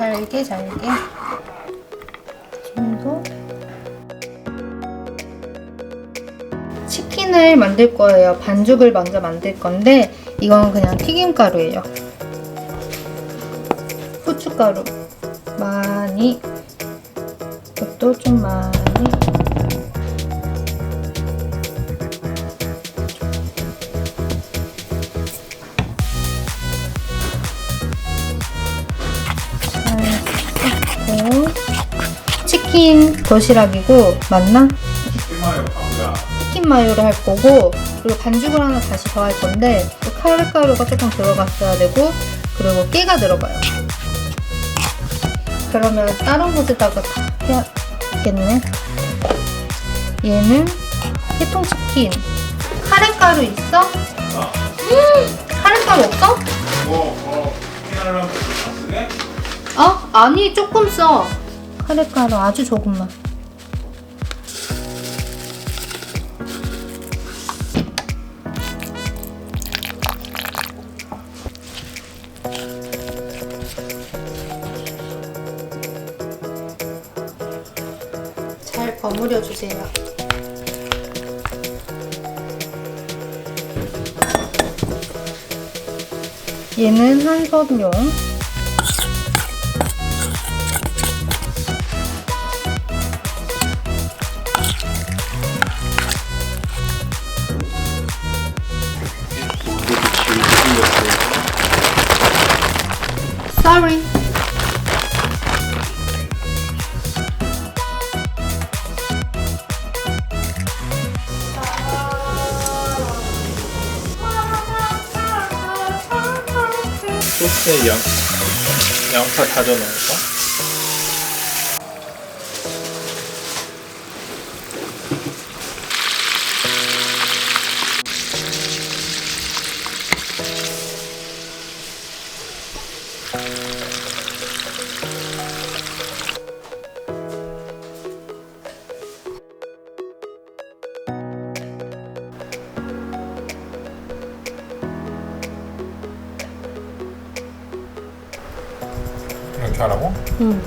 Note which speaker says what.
Speaker 1: 잘게 잘게. 김도. 치킨을 만들 거예요. 반죽을 먼저 만들 건데 이건 그냥 튀김가루예요. 후춧가루. 많이. 이것도 좀 많이 치킨 도시락이고 맞나?
Speaker 2: 실마요 감자
Speaker 1: 치킨 마요를 할 거고 그리고 반죽을 하나 다시 더 할 건데 또 카레가루가 조금 들어갔어야 되고 그리고 깨가 들어가요. 그러면 다른 곳에다가 다 해야겠네. 얘는 해통치킨. 카레가루 있어?
Speaker 2: 아,
Speaker 1: 카레가루 없어?
Speaker 2: 뭐, 뭐?
Speaker 1: 어? 아니 조금 써. 카레가루 아주 조금만. 잘 버무려 주세요. 얘는 한 손용. Sorry.
Speaker 2: 소스에 양, 양파 다져 넣을까? 이렇게 하라고?
Speaker 1: 응.